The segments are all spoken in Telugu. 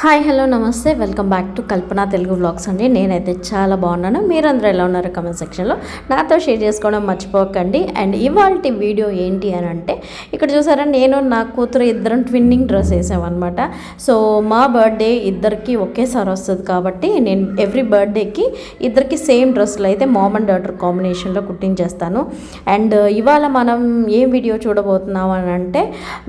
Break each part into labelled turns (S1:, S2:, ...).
S1: హాయ్ హలో నమస్తే. Welcome back to Kalpana Telugu vlogs అండి. నేనైతే చాలా బాగున్నాను. మీరందరూ ఎలా ఉన్నారు కమెంట్ సెక్షన్లో నాతో షేర్ చేసుకోవడం మర్చిపోకండి. అండ్ ఇవాళ వీడియో ఏంటి అని అంటే ఇక్కడ చూసారా నేను నా కూతురు ఇద్దరం ట్విన్నింగ్ డ్రెస్ వేసామన్నమాట. సో మా బర్త్డే ఇద్దరికి ఒకేసారి వస్తుంది కాబట్టి నేను ఎవ్రీ బర్త్డేకి ఇద్దరికి సేమ్ డ్రెస్సులు అయితే మామ్ అండ్ డాటర్ కాంబినేషన్లో కుట్టించేస్తాను. అండ్ ఇవాళ మనం ఏం వీడియో చూడబోతున్నాం అని అంటే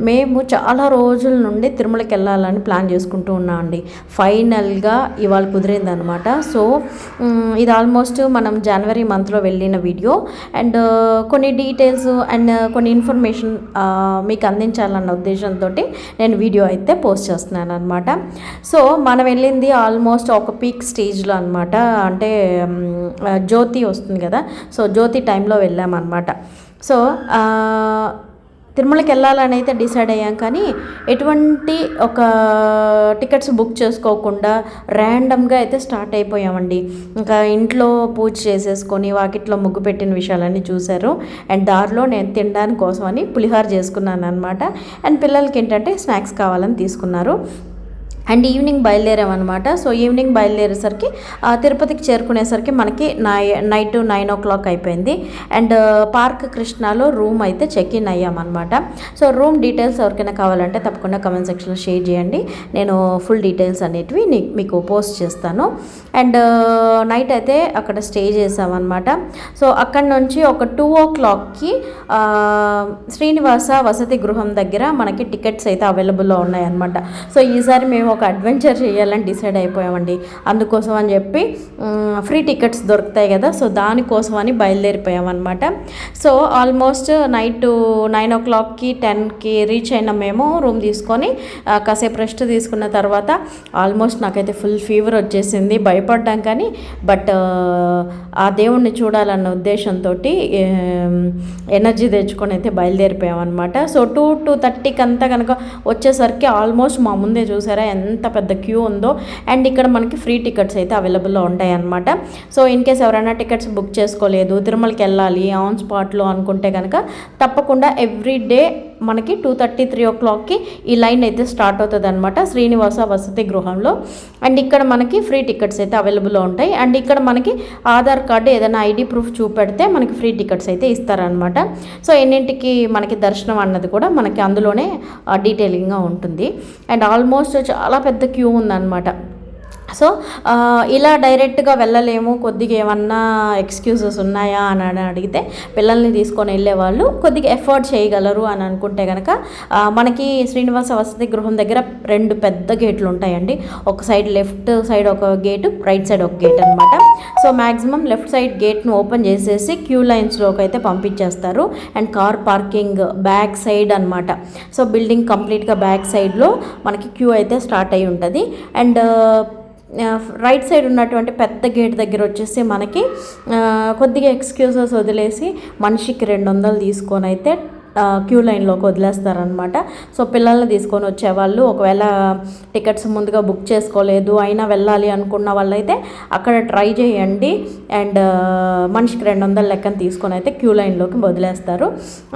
S1: మేము చాలా రోజుల నుండి తిరుమలకి వెళ్ళాలని ప్లాన్ చేసుకుంటూ ఉన్నాం. అండి. ఫైనల్గా ఇవాళ కుదిరిందనమాట సో ఇది ఆల్మోస్ట్ మనం జనవరి మంత్లో వెళ్ళిన వీడియో. అండ్ కొన్ని డీటెయిల్స్ అండ్ కొన్ని ఇన్ఫర్మేషన్ మీకు అందించాలన్న ఉద్దేశంతో నేను వీడియో అయితే పోస్ట్ చేస్తున్నాను అనమాట సో మనం వెళ్ళింది ఆల్మోస్ట్ ఒక పీక్ స్టేజ్లో అనమాట అంటే జ్యోతి వస్తుంది కదా. సో జ్యోతి టైంలో వెళ్ళామన్నమాట. సో తిరుమలకి వెళ్ళాలని అయితే డిసైడ్ అయ్యాం. కానీ ఎటువంటి ఒక టికెట్స్ బుక్ చేసుకోకుండా ర్యాండమ్గా అయితే స్టార్ట్ అయిపోయామండి. ఇంకా ఇంట్లో పూజ చేసేసుకొని వాకిట్లో ముగ్గు పెట్టిన విషయాలన్నీ చూశారు. అండ్ దారిలో నేను తినడానికి కోసమని పులిహార చేసుకున్నాను అనమాట అండ్ పిల్లలకి ఏంటంటే స్నాక్స్ కావాలని తీసుకున్నారు. అండ్ ఈవినింగ్ బయలుదేరామన్నమాట. సో ఈవినింగ్ బయలుదేరేసరికి ఆ, తిరుపతికి చేరుకునేసరికి మనకి నై నైట్ నైన్ ఓ క్లాక్ అయిపోయింది. అండ్ పార్క్ కృష్ణాలో రూమ్ అయితే చెక్ ఇన్ అయ్యామన్నమాట. సో రూమ్ డీటెయిల్స్ ఎవరికైనా కావాలంటే తప్పకుండా కమెంట్ సెక్షన్లో షేర్ చేయండి. నేను ఫుల్ డీటెయిల్స్ అనేటివి మీకు పోస్ట్ చేస్తాను. అండ్ నైట్ అయితే అక్కడ స్టే చేసామన్నమాట. సో అక్కడ నుంచి ఒక టూ ఓ క్లాక్కి శ్రీనివాస వసతి గృహం దగ్గర మనకి టికెట్స్ అయితే అవైలబుల్లో ఉన్నాయన్నమాట. సో ఈసారి మేము ఒక అడ్వెంచర్ చేయాలని డిసైడ్ అయిపోయామండి. అందుకోసం అని చెప్పి ఫ్రీ టికెట్స్ దొరుకుతాయి కదా సో దానికోసం అని బయలుదేరిపోయామన్నమాట. సో ఆల్మోస్ట్ నైట్ నైన్ ఓ క్లాక్కి టెన్కి రీచ్ అయిన మేము రూమ్ తీసుకొని కాసేపు రెస్ట్ తీసుకున్న తర్వాత ఆల్మోస్ట్ నాకైతే ఫుల్ ఫీవర్ వచ్చేసింది. భయపడ్డాం కానీ బట్ ఆ దేవుణ్ణి చూడాలన్న ఉద్దేశంతో ఎనర్జీ తెచ్చుకొని అయితే బయలుదేరిపోయామన్నమాట. సో టూ టూ థర్టీకి అంతా కనుక వచ్చేసరికి ఆల్మోస్ట్ మా ముందే చూసారా ఎంత పెద్ద క్యూ ఉందో. అండ్ ఇక్కడ మనకి ఫ్రీ టికెట్స్ అయితే అవైలబుల్లో ఉంటాయి అన్నమాట సో ఇన్ కేస్ ఎవరైనా టికెట్స్ బుక్ చేసుకోలేదు తిరుమలకి వెళ్ళాలి ఆన్ స్పాట్లో అనుకుంటే కనుక తప్పకుండా ఎవ్రీ డే మనకి టూ థర్టీ త్రీ ఓ క్లాక్కి ఈ లైన్ అయితే స్టార్ట్ అవుతుంది అనమాట శ్రీనివాస వసతి గృహంలో. అండ్ ఇక్కడ మనకి ఫ్రీ టికెట్స్ అయితే అవైలబుల్లో ఉంటాయి. అండ్ ఇక్కడ మనకి ఆధార్ కార్డు ఏదైనా ఐడి ప్రూఫ్ చూపెడితే మనకి ఫ్రీ టికెట్స్ అయితే ఇస్తారనమాట సో ఎన్నింటికి మనకి దర్శనం అన్నది కూడా మనకి అందులోనే డీటెయిలింగ్గా ఉంటుంది. అండ్ ఆల్మోస్ట్ చాలా పెద్ద క్యూ ఉందన్నమాట. సో ఇలా డైరెక్ట్గా వెళ్ళలేము. కొద్దిగా ఏమన్నా ఎక్స్క్యూజెస్ ఉన్నాయా అని అని అడిగితే పిల్లల్ని తీసుకొని వెళ్ళేవాళ్ళు కొద్దిగా ఎఫర్ట్ చేయగలరు అని అనుకుంటే కనుక మనకి శ్రీనివాస వసతి గృహం దగ్గర రెండు పెద్ద గేట్లు ఉంటాయండి. ఒక సైడ్ లెఫ్ట్ సైడ్ ఒక గేటు రైట్ సైడ్ ఒక గేట్ అనమాట సో మ్యాక్సిమం లెఫ్ట్ సైడ్ గేట్ను ఓపెన్ చేసేసి క్యూ లైన్స్లోకి అయితే పంపించేస్తారు. And car parking back side అనమాట సో బిల్డింగ్ కంప్లీట్గా బ్యాక్ సైడ్లో మనకి క్యూ అయితే స్టార్ట్ అయి ఉంటుంది. అండ్ రైట్ సైడ్ ఉన్నటువంటి పెద్ద గేట్ దగ్గర వచ్చేసి మనకి కొద్దిగా ఎక్స్క్యూజెస్ వదిలేసి మనిషికి రెండు వందలు తీసుకొని అయితే క్యూ లైన్లోకి వదిలేస్తారనమాట సో పిల్లల్ని తీసుకొని వచ్చేవాళ్ళు ఒకవేళ టికెట్స్ ముందుగా బుక్ చేసుకోలేదు అయినా వెళ్ళాలి అనుకున్న వాళ్ళైతే అక్కడ ట్రై చేయండి. అండ్ మనిషికి రెండు వందల లెక్కన తీసుకొని అయితే క్యూ లైన్లోకి వదిలేస్తారు.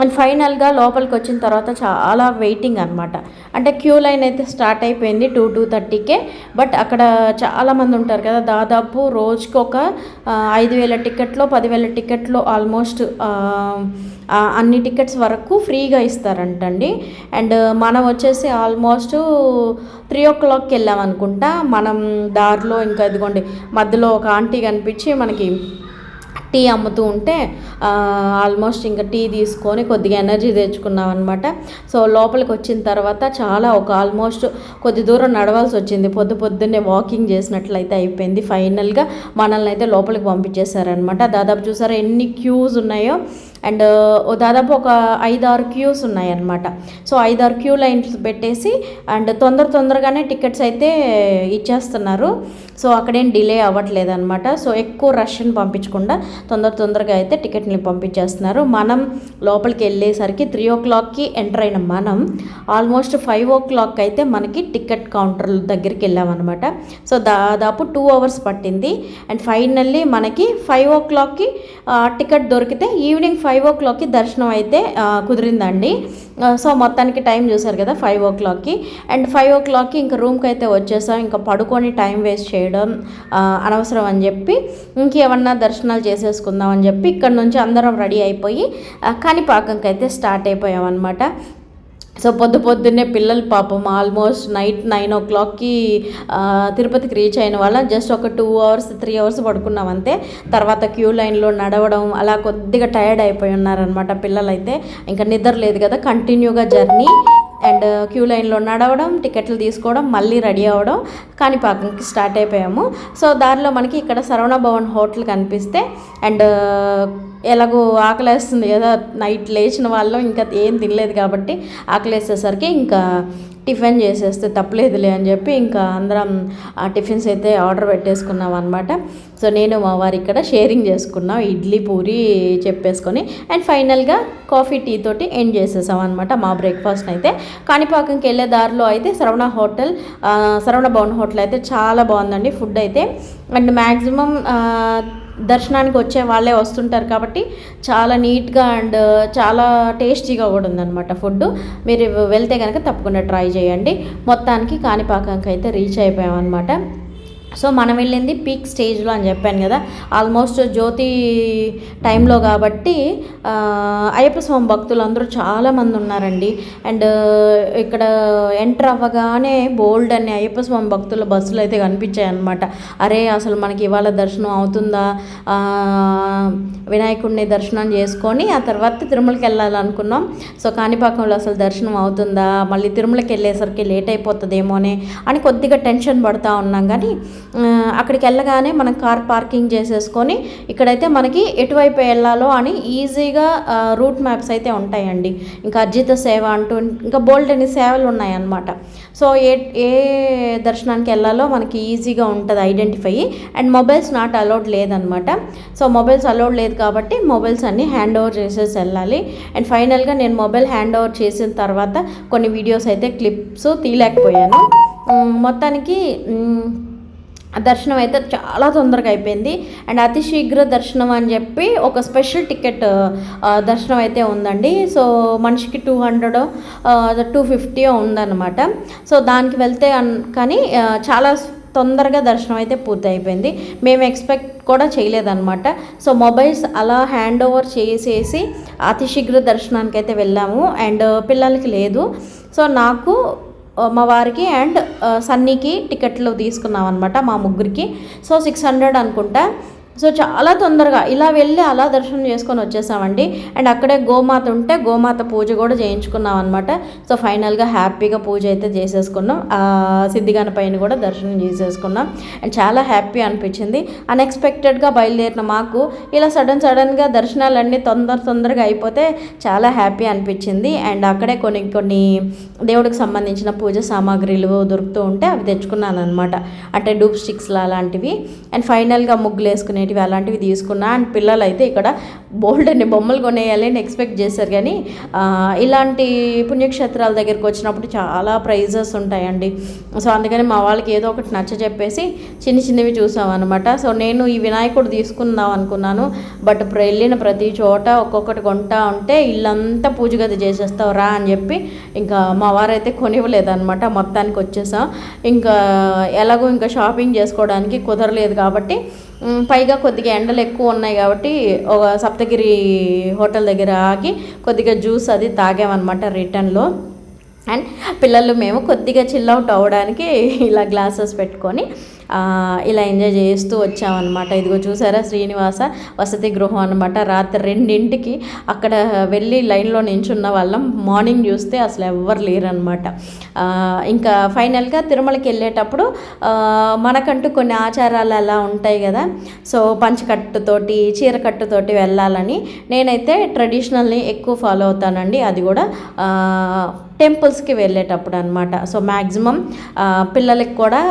S1: అండ్ ఫైనల్గా లోపలికి వచ్చిన తర్వాత చాలా వెయిటింగ్ అనమాట అంటే క్యూ లైన్ అయితే స్టార్ట్ అయిపోయింది టూ టూ థర్టీకే. బట్ అక్కడ చాలామంది ఉంటారు కదా దాదాపు రోజుకి ఒక ఐదు వేల టికెట్లో పదివేల టికెట్లో ఆల్మోస్ట్ అన్ని టికెట్స్ వరకు ఫ్రీగా ఇస్తారంటండి. అండ్ uh, మనం వచ్చేసి ఆల్మోస్ట్ త్రీ ఓ క్లాక్కి వెళ్ళాం అనుకుంటా. మనం దారిలో ఇంకా ఇదిగోండి మధ్యలో ఒక ఆంటీ కనిపించి మనకి టీ అమ్ముతూ ఉంటే ఆల్మోస్ట్ ఇంకా టీ తీసుకొని కొద్దిగా ఎనర్జీ తెచ్చుకున్నాం అనమాట సో లోపలికి వచ్చిన తర్వాత చాలా ఒక ఆల్మోస్ట్ కొద్ది దూరం నడవాల్సి వచ్చింది. పొద్దు పొద్దున్నే వాకింగ్ చేసినట్లయితే అయిపోయింది. ఫైనల్గా మనల్ని అయితే లోపలికి పంపించేశారనమాట దాదాపు చూసారా ఎన్ని క్యూస్ ఉన్నాయో. అండ్ దాదాపు ఒక ఐదు ఆరు క్యూస్ ఉన్నాయన్నమాట. సో ఐదు ఆరు క్యూ లైన్స్ పెట్టేసి అండ్ తొందర తొందరగానే టికెట్స్ అయితే ఇచ్చేస్తున్నారు. సో అక్కడేం డిలే అవ్వట్లేదు అనమాట సో ఎక్కువ రష్ని పంపించకుండా తొందర తొందరగా అయితే టికెట్ని పంపించేస్తున్నారు. మనం లోపలికి వెళ్ళేసరికి త్రీ ఓ క్లాక్కి ఎంటర్ అయిన మనం ఆల్మోస్ట్ ఫైవ్ ఓ క్లాక్ అయితే మనకి టికెట్ కౌంటర్ దగ్గరికి వెళ్ళామన్నమాట. సో దాదాపు టూ అవర్స్ పట్టింది. అండ్ ఫైనల్లీ మనకి ఫైవ్ ఓ క్లాక్కి టికెట్ దొరికితే ఈవినింగ్ ఫైవ్ ఫైవ్ ఓ క్లాక్కి దర్శనం అయితే కుదిరిందండి. సో మొత్తానికి టైం చూసారు కదా ఫైవ్ ఓ క్లాక్కి. అండ్ ఫైవ్ ఓ క్లాక్కి ఇంకా రూమ్కి అయితే వచ్చేసాం. ఇంకా పడుకొని టైం వేస్ట్ చేయడం అనవసరం అని చెప్పి ఇంకేమన్నా దర్శనాలు చేసేసుకుందాం అని చెప్పి ఇక్కడ నుంచి అందరం రెడీ అయిపోయి ఆ, కాణిపాకంకి అయితే స్టార్ట్ అయిపోయాం అనమాట సో పొద్దు పొద్దున్నే పిల్లలు పాపం ఆల్మోస్ట్ నైట్ నైన్ ఓ క్లాక్కి తిరుపతికి రీచ్ అయిన వాళ్ళ. జస్ట్ ఒక టూ అవర్స్ త్రీ అవర్స్ పడుకున్నాం అంతే. తర్వాత క్యూ లైన్లో నడవడం అలా కొద్దిగా టైర్డ్ అయిపోయి ఉన్నారనమాట పిల్లలైతే. ఇంకా నిద్ర లేదు కదా కంటిన్యూగా జర్నీ అండ్ క్యూ లైన్లో నడవడం టికెట్లు తీసుకోవడం మళ్ళీ రెడీ అవ్వడం కాణిపాకంకి స్టార్ట్ అయిపోయాము. సో దారిలో మనకి ఇక్కడ శరవణ భవన్ హోటల్ కనిపిస్తే అండ్ ఎలాగో ఆకలేస్తుంది కదా నైట్ లేచిన వాళ్ళం ఇంకా ఏం తినలేదు కాబట్టి ఆకలేసేసరికి ఇంకా టిఫిన్ చేసేస్తే తప్పలేదులే అని చెప్పి ఇంకా అందరం ఆ టిఫిన్స్ అయితే ఆర్డర్ పెట్టేసుకున్నాం అనమాట సో నేను మా వారు ఇక్కడ షేరింగ్ చేసుకున్నాం ఇడ్లీ పూరి చెప్పేసుకొని. అండ్ ఫైనల్గా కాఫీ టీ తోటి ఎండ్ చేసేసాం అనమాట మా బ్రేక్ఫాస్ట్ అయితే. కాణిపాకంకి వెళ్ళే దారిలో అయితే శ్రవణ హోటల్ శరవణ శ్రవణ భవన్ హోటల్ అయితే చాలా బాగుందండి ఫుడ్ అయితే. అండ్ మ్యాక్సిమం దర్శనానికి వచ్చే వాళ్ళే వస్తుంటారు కాబట్టి చాలా నీట్గా అండ్ చాలా టేస్టీగా కూడా ఉందన్నమాట ఫుడ్ మీరు వెళ్తే కనుక తప్పకుండా ట్రై చేయండి. మొత్తానికి కాణిపాకంకి అయితే రీచ్ అయిపోయాం అనమాట సో మనం వెళ్ళింది పీక్ స్టేజ్లో అని చెప్పాను కదా. ఆల్మోస్ట్ జ్యోతి టైంలో కాబట్టి అయ్యప్ప స్వామి భక్తులు అందరూ చాలామంది ఉన్నారండి. అండ్ ఇక్కడ ఎంటర్ అవ్వగానే బోల్డ్ అనే అయ్యప్ప స్వామి భక్తుల బస్సులు అయితే కనిపించాయి అనమాట అరే అసలు మనకి ఇవాళ దర్శనం అవుతుందా? వినాయకుడిని దర్శనం చేసుకొని ఆ తర్వాత తిరుమలకి వెళ్ళాలనుకున్నాం. సో కాణిపాకంలో అసలు దర్శనం అవుతుందా? మళ్ళీ తిరుమలకి వెళ్ళేసరికి లేట్ అయిపోతుందేమోనే అని కొద్దిగా టెన్షన్ పడుతూ ఉన్నాం. కానీ అక్కడికి వెళ్ళగానే మనం కార్ పార్కింగ్ చేసేసుకొని ఇక్కడైతే మనకి ఎటువైపు వెళ్ళాలో అని ఈజీగా రూట్ మ్యాప్స్ అయితే ఉంటాయండి. ఇంకా అర్జిత సేవ అంటూ ఇంకా బోల్డ్ అనే సేవలు ఉన్నాయన్నమాట. సో ఏ ఏ దర్శనానికి వెళ్ళాలో మనకి ఈజీగా ఉంటుంది identify. And mobiles not allowed లేదనమాట సో మొబైల్స్ అలౌడ్ లేదు కాబట్టి మొబైల్స్ అన్నీ హ్యాండ్ ఓవర్ చేసేసి వెళ్ళాలి. అండ్ ఫైనల్గా నేను మొబైల్ హ్యాండ్ ఓవర్ చేసిన తర్వాత కొన్ని వీడియోస్ అయితే క్లిప్స్ తీయలేకపోయాను. మొత్తానికి దర్శనం అయితే చాలా తొందరగా అయిపోయింది. అండ్ అతి శీఘ్ర దర్శనం అని చెప్పి ఒక స్పెషల్ టికెట్ దర్శనం అయితే ఉందండి. సో మనిషికి టూ హండ్రెడ్ టూ ఫిఫ్టీ ఉందన్నమాట. సో దానికి వెళ్తే కానీ చాలా తొందరగా దర్శనం అయితే పూర్తి అయిపోయింది. మేము ఎక్స్పెక్ట్ కూడా చేయలేదన్నమాట. సో మొబైల్స్ అలా హ్యాండ్ ఓవర్ చేసేసి అతి శీఘ్ర దర్శనానికి అయితే వెళ్ళాము. అండ్ పిల్లలకి లేదు. సో నాకు మా వారికి అండ్ సన్నీకి టికెట్లు తీసుకున్నాం అనమాట మా ముగ్గురికి. సో సిక్స్ హండ్రెడ్ అనుకుంటా. సో చాలా తొందరగా ఇలా వెళ్ళి అలా దర్శనం చేసుకొని వచ్చేసామండి. అండ్ అక్కడే గోమాత ఉంటే గోమాత పూజ కూడా చేయించుకున్నాం అనమాట సో ఫైనల్గా హ్యాపీగా పూజ అయితే చేసేసుకున్నాం. సిద్ధిగాన పైన కూడా దర్శనం చేసేసుకున్నాం. అండ్ చాలా హ్యాపీ అనిపించింది. అన్ఎక్స్పెక్టెడ్గా బయలుదేరిన మాకు ఇలా సడన్ సడన్గా దర్శనాలన్నీ తొందర తొందరగా అయిపోతే చాలా హ్యాపీ అనిపించింది. అండ్ అక్కడే కొన్ని కొన్ని దేవుడికి సంబంధించిన పూజ సామాగ్రిలు దొరుకుతూ ఉంటే అవి తెచ్చుకున్నాను అనమాట అంటే డూప్ స్టిక్స్ అలాంటివి అండ్ ఫైనల్గా ముగ్గులు వేసుకునేటివి అలాంటివి తీసుకున్నా అండ్ పిల్లలు అయితే ఇక్కడ బోల్డ్ అన్ని బొమ్మలు కొనేయాలి అని ఎక్స్పెక్ట్ చేశారు. కానీ ఇలాంటి పుణ్యక్షేత్రాల దగ్గరికి వచ్చినప్పుడు చాలా ప్రైజెస్ ఉంటాయండి. సో అందుకని మా వాళ్ళకి ఏదో ఒకటి నచ్చ చెప్పేసి చిన్న చిన్నవి చూసాం అనమాట సో నేను ఈ వినాయకుడు తీసుకుందాం అనుకున్నాను. బట్ ఇప్పుడు వెళ్ళిన ప్రతి చోట ఒక్కొక్కటి కొంటా ఉంటే ఇల్లంతా పూజ గది చేసేస్తావు రా అని చెప్పి ఇంకా మా వారైతే కొనివ్వలేదన్నమాట. మొత్తానికి వచ్చేసాం. ఇంకా ఎలాగో ఇంకా షాపింగ్ చేసుకోవడానికి కుదరలేదు కాబట్టి పైగా కొద్దిగా ఎండలు ఎక్కువ ఉన్నాయి కాబట్టి ఒక సప్తగిరి హోటల్ దగ్గర ఆగి కొద్దిగా జ్యూస్ అది తాగామన్నమాట రిటర్న్లో. అండ్ పిల్లలు మేము కొద్దిగా చిల్ అవుట్ అవ్వడానికి ఇలా గ్లాసెస్ పెట్టుకొని ఇలా ఎంజాయ్ చేస్తూ వచ్చామన్నమాట. ఇదిగో చూసారా శ్రీనివాస వసతి గృహం అనమాట రాత్రి రెండింటికి అక్కడ వెళ్ళి లైన్లో నించున్న వాళ్ళం. మార్నింగ్ చూస్తే అసలు ఎవ్వరు లేరనమాట ఇంకా ఫైనల్గా తిరుమలకి వెళ్ళేటప్పుడు మనకంటూ కొన్ని ఆచారాలు అలా ఉంటాయి కదా. సో పంచకట్టుతోటి చీరకట్టుతోటి వెళ్ళాలని నేనైతే ట్రెడిషనల్ని ఎక్కువ ఫాలో అవుతానండి. అది కూడా టెంపుల్స్కి వెళ్ళేటప్పుడు అనమాట సో మ్యాక్సిమం పిల్లలకి కూడా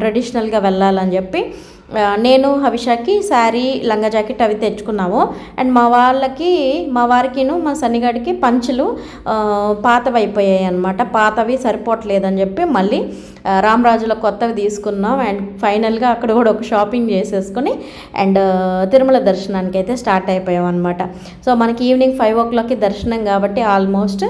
S1: ట్రెడిషనల్గా వెళ్ళాలని చెప్పి నేను హవిషాకి శారీ లంగా జాకెట్ అవి తెచ్చుకున్నాము. అండ్ మా వాళ్ళకి మా వారికిను మా సన్నిగాడికి పంచులు పాతవి అయిపోయాయి అనమాట పాతవి సరిపోవట్లేదని చెప్పి మళ్ళీ రామరాజులో కొత్తవి తీసుకున్నాం అండ్ ఫైనల్గా అక్కడ కూడా ఒక షాపింగ్ చేసేసుకొని అండ్ తిరుమల దర్శనానికి అయితే స్టార్ట్ అయిపోయాం అనమాట సో మనకి ఈవినింగ్ ఫైవ్ ఓ క్లాక్కి దర్శనం కాబట్టి ఆల్మోస్ట్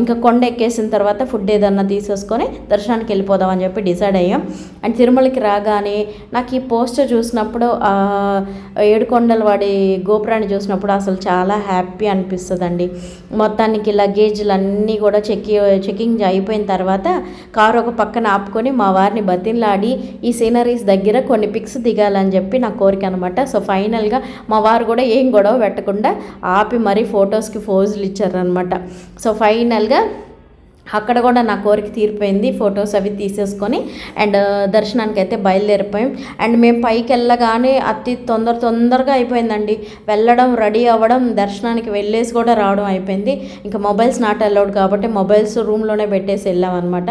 S1: ఇంకా కొండ ఎక్కేసిన తర్వాత ఫుడ్ ఏదన్నా తీసేసుకొని దర్శనానికి వెళ్ళిపోదాం అని చెప్పి డిసైడ్ అయ్యాం. అండ్ తిరుమలకి రాగానే నాకు ఈ పోస్టర్ చూసినప్పుడు ఏడుకొండల వాడి గోపురాన్ని చూసినప్పుడు అసలు చాలా హ్యాపీ అనిపిస్తుందండి. మొత్తానికి లగేజ్లు అన్నీ కూడా చెక్కి చెకింగ్ అయిపోయిన తర్వాత కారు ఒక పక్కన ఆపుకొని మా వారిని బతిన్లాడి ఈ సీనరీస్ దగ్గర కొన్ని పిక్స్ దిగాలని చెప్పి నా కోరిక అనమాట సో ఫైనల్గా మా వారు కూడా ఏం గొడవ పెట్టకుండా ఆపి మరీ ఫొటోస్కి ఫోజులు ఇచ్చారనమాట సో ఫైనల్గా అక్కడ కూడా నా కోరిక తీరిపోయింది. ఫొటోస్ అవి తీసేసుకొని అండ్ దర్శనానికి అయితే బయలుదేరిపోయాం. అండ్ మేము పైకి వెళ్ళగానే అతి తొందర తొందరగా అయిపోయిందండి. వెళ్ళడం రెడీ అవ్వడం దర్శనానికి వెళ్ళేసి కూడా రావడం అయిపోయింది. ఇంకా మొబైల్స్ నాట్ అలౌడ్ కాబట్టి మొబైల్స్ రూమ్లోనే పెట్టేసి వెళ్ళాం అనమాట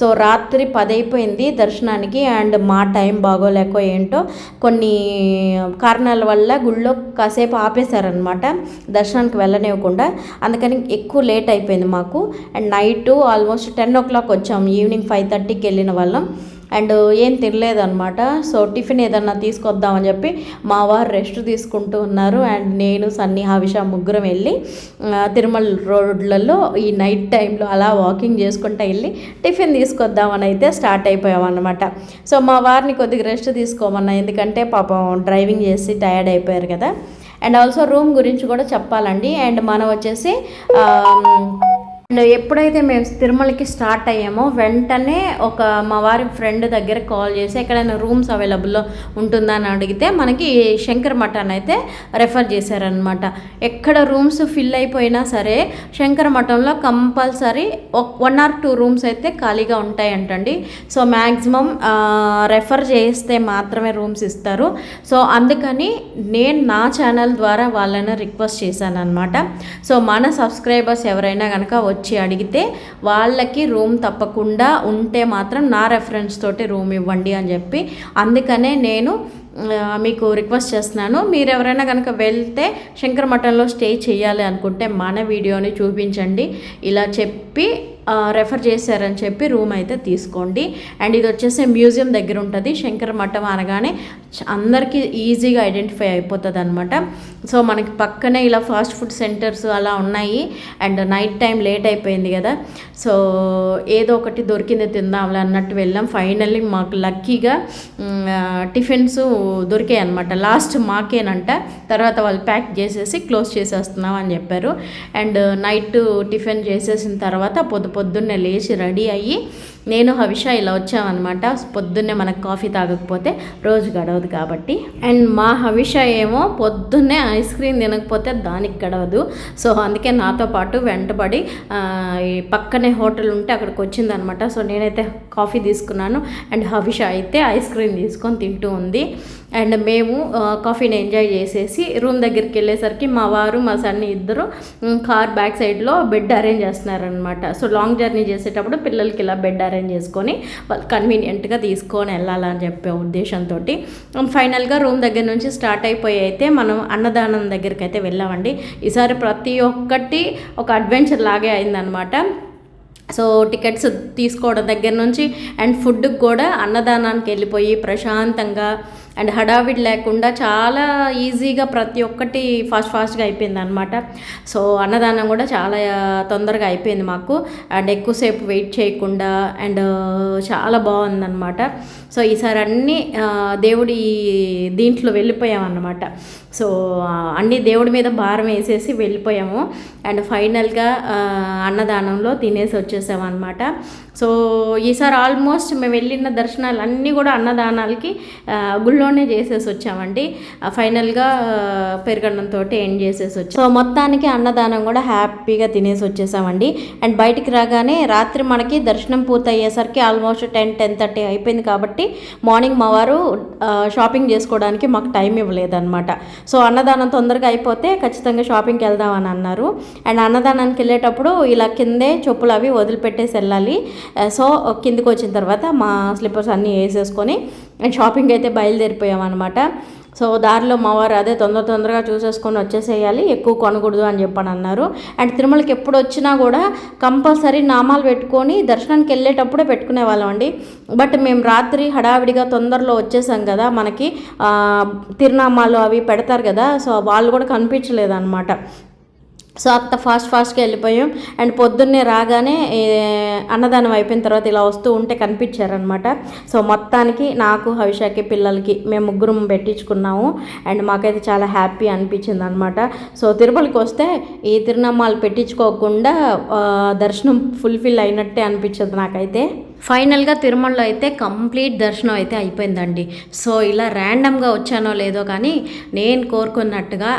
S1: సో రాత్రి పది అయిపోయింది దర్శనానికి అండ్ మా టైం బాగోలేకో ఏంటో కొన్ని కారణాల వల్ల గుళ్ళో కాసేపు ఆపేశారనమాట దర్శనానికి వెళ్ళనివ్వకుండా. అందుకని ఎక్కువ లేట్ అయిపోయింది మాకు. And night almost ten o'clock వచ్చాం ఈవినింగ్ ఫైవ్ థర్టీకి వెళ్ళిన వాళ్ళం. అండ్ ఏం తినలేదనమాట సో టిఫిన్ ఏదన్నా తీసుకొద్దామని చెప్పి మా వారు రెస్ట్ తీసుకుంటూ ఉన్నారు. అండ్ నేను సన్ని హావిష ముగ్గురం వెళ్ళి తిరుమల రోడ్లలో ఈ నైట్ టైంలో అలా వాకింగ్ చేసుకుంటూ వెళ్ళి టిఫిన్ తీసుకొద్దామని అయితే స్టార్ట్ అయిపోయామన్నమాట. సో మా వారిని కొద్దిగా రెస్ట్ తీసుకోమన్నా. ఎందుకంటే పాపం డ్రైవింగ్ చేసి టయర్డ్ అయిపోయారు కదా. అండ్ ఆల్సో రూమ్ గురించి కూడా చెప్పాలండి. అండ్ మనం వచ్చేసి అండ్ ఎప్పుడైతే మేము తిరుమలకి స్టార్ట్ అయ్యామో వెంటనే ఒక మా వారి ఫ్రెండ్ దగ్గర కాల్ చేసి ఎక్కడైనా రూమ్స్ అవైలబుల్లో ఉంటుందా అని అడిగితే మనకి శంకర్ మఠాన్ని అయితే రెఫర్ చేశారనమాట ఎక్కడ రూమ్స్ ఫిల్ అయిపోయినా సరే శంకర మఠంలో compulsory one or two rooms అయితే ఖాళీగా ఉంటాయంటండి. సో మ్యాక్సిమం రెఫర్ చేస్తే మాత్రమే రూమ్స్ ఇస్తారు. సో అందుకని నేను నా ఛానల్ ద్వారా వాళ్ళని రిక్వెస్ట్ చేశాను అనమాట సో మన సబ్స్క్రైబర్స్ ఎవరైనా కనుక వచ్చి అడిగితే వాళ్ళకి రూమ్ తప్పకుండా ఉంటే మాత్రం నా రెఫరెన్స్ తోటి రూమ్ ఇవ్వండి అని చెప్పి. అందుకనే నేను మీకు రిక్వెస్ట్ చేస్తున్నాను. మీరు ఎవరైనా కనుక వెళ్తే శంకర మఠంలో స్టే చేయాలి అనుకుంటే మన వీడియోని చూపించండి. ఇలా చెప్పి రెఫర్ చేశారని చెప్పి రూమ్ అయితే తీసుకోండి. అండ్ ఇది వచ్చేసి మ్యూజియం దగ్గర ఉంటుంది. శంకర మఠం అనగానే అందరికీ ఈజీగా ఐడెంటిఫై అయిపోతుంది అనమాట సో మనకి పక్కనే ఇలా ఫాస్ట్ ఫుడ్ సెంటర్స్ అలా ఉన్నాయి. అండ్ నైట్ టైం లేట్ అయిపోయింది కదా. సో ఏదో ఒకటి దొరికింది తిందాంలే అన్నట్టు వెళ్ళాం. ఫైనల్లీ మాకు లక్కీగా టిఫిన్స్ దొరికాయి అనమాట లాస్ట్ మాకేనంట. తర్వాత వాళ్ళు ప్యాక్ చేసేసి క్లోజ్ చేసేస్తున్నాం అని చెప్పారు. అండ్ నైట్ టిఫిన్ చేసేసిన తర్వాత పొద్దు పొద్దున్నే లేచి రెడీ అయ్యి నేను హవిష ఇలా వచ్చామన్నమాట. పొద్దున్నే మనకు కాఫీ తాగకపోతే రోజు గడవదు కాబట్టి. అండ్ మా హవిష ఏమో పొద్దున్నే ఐస్ క్రీమ్ తినకపోతే దానికి గడవదు. సో అందుకే నాతో పాటు వెంటబడి పక్కనే హోటల్ ఉంటే అక్కడికి వచ్చిందనమాట సో నేనైతే కాఫీ తీసుకున్నాను. అండ్ హవిష అయితే ఐస్ క్రీమ్ తీసుకొని తింటూ ఉంది. అండ్ మేము కాఫీని ఎంజాయ్ చేసేసి రూమ్ దగ్గరికి వెళ్ళేసరికి మా వారు మా సన్ని ఇద్దరు కార్ బ్యాక్ సైడ్లో బెడ్ అరేంజ్ చేస్తున్నారనమాట సో లాంగ్ జర్నీ చేసేటప్పుడు పిల్లలకి ఇలా బెడ్ అరేంజ్ చేసుకొని వాళ్ళు కన్వీనియంట్గా తీసుకొని వెళ్ళాలని చెప్పే ఉద్దేశంతో ఫైనల్గా రూమ్ దగ్గర నుంచి స్టార్ట్ అయిపోయి అయితే మనం అన్నదానం దగ్గరికి అయితే వెళ్ళామండి. ఈసారి ప్రతి ఒక్కటి ఒక అడ్వెంచర్ లాగే అయిందనమాట సో టికెట్స్ తీసుకోవడం దగ్గర నుంచి అండ్ ఫుడ్కి కూడా అన్నదానానికి వెళ్ళిపోయి ప్రశాంతంగా అండ్ హడావిడి లేకుండా చాలా ఈజీగా ప్రతి ఒక్కటి ఫాస్ట్ ఫాస్ట్గా అయిపోయింది అనమాట సో అన్నదానం కూడా చాలా తొందరగా అయిపోయింది మాకు. అండ్ ఎక్కువసేపు వెయిట్ చేయకుండా అండ్ చాలా బాగుందన్నమాట. సో ఈసారి అన్నీ దేవుడి దీంట్లో వెళ్ళిపోయామన్నమాట సో అన్నీ దేవుడి మీద భారం వేసేసి వెళ్ళిపోయాము. అండ్ ఫైనల్గా అన్నదానంలో తినేసి వచ్చేసామన్నమాట సో ఈసారి ఆల్మోస్ట్ మేము వెళ్ళిన దర్శనాలు అన్నీ కూడా అన్నదానాలకి గుళ్ళో గుళ్ళోనే చేసేసి వచ్చామండి. ఫైనల్గా పెరుగన్నంతో ఎండ్ చేసేసి వచ్చాం. సో మొత్తానికి అన్నదానం కూడా హ్యాపీగా తినేసి వచ్చేసామండి. అండ్ బయటికి రాగానే రాత్రి మనకి దర్శనం పూర్తయ్యేసరికి ఆల్మోస్ట్ టెన్ టెన్ థర్టీ అయిపోయింది కాబట్టి మార్నింగ్ మా వారు షాపింగ్ చేసుకోవడానికి మాకు టైం ఇవ్వలేదన్నమాట. సో అన్నదానం తొందరగా అయిపోతే ఖచ్చితంగా షాపింగ్కి వెళ్దామని అన్నారు. అండ్ అన్నదానానికి వెళ్ళేటప్పుడు ఇలా కిందే చెప్పులు అవి వదిలిపెట్టేసి వెళ్ళాలి. సో కిందికి వచ్చిన తర్వాత మా స్లిప్పర్స్ అన్నీ వేసేసుకొని షాపింగ్ అయితే బయలుదేరిపోయాం అనమాట సో దారిలో మావారు అదే తొందర తొందరగా చూసేసుకొని వచ్చేసేయాలి ఎక్కువ కొనకూడదు అని చెప్పని అన్నారు. అండ్ తిరుమలకి ఎప్పుడు వచ్చినా కూడా కంపల్సరీ నామాలు పెట్టుకొని దర్శనానికి వెళ్ళేటప్పుడే పెట్టుకునే వాళ్ళం అండి. బట్ మేము రాత్రి హడావిడిగా తొందరలో వచ్చేసాం కదా మనకి తిరునామాలు అవి పెడతారు కదా సో వాళ్ళు కూడా కనిపించలేదు అనమాట సో అంత ఫాస్ట్ ఫాస్ట్గా వెళ్ళిపోయాం. అండ్ పొద్దున్నే రాగానే అన్నదానం అయిపోయిన తర్వాత ఇలా వస్తూ ఉంటే కనిపించారనమాట సో మొత్తానికి నాకు హవిషాకి పిల్లలకి మేము ముగ్గురం పెట్టించుకున్నాము. అండ్ మాకైతే చాలా హ్యాపీ అనిపించింది అనమాట సో తిరుమలకి వస్తే ఈ తిరునామాలు పెట్టించుకోకుండా దర్శనం ఫుల్ఫిల్ అయినట్టే అనిపించదు నాకైతే. ఫైనల్గా తిరుమలలో అయితే కంప్లీట్ దర్శనం అయితే అయిపోయిందండి. సో ఇలా ర్యాండమ్గా వచ్చానో లేదో కానీ నేను కోరుకున్నట్టుగా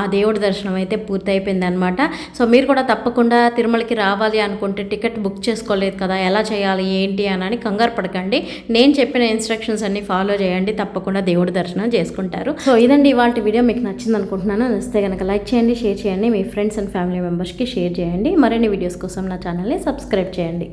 S1: ఆ దేవుడి దర్శనం అయితే పూర్తయిపోయింది అనమాట సో మీరు కూడా తప్పకుండా తిరుమలకి రావాలి అనుకుంటే టికెట్ బుక్ చేసుకోలేదు కదా ఎలా చేయాలి ఏంటి అని కంగారు పడకండి. నేను చెప్పిన ఇన్స్ట్రక్షన్స్ అన్ని ఫాలో చేయండి తప్పకుండా దేవుడి దర్శనం చేసుకుంటారు. సో ఇదండి ఇవాళ వీడియో మీకు నచ్చింది అనుకుంటున్నాను నచ్చితే కనుక లైక్ చేయండి షేర్ చేయండి మీ ఫ్రెండ్స్ అండ్ ఫ్యామిలీ మెంబర్స్కి షేర్ చేయండి. మరిన్ని వీడియోస్ కోసం నా ఛానల్ని సబ్స్క్రైబ్ చేయండి.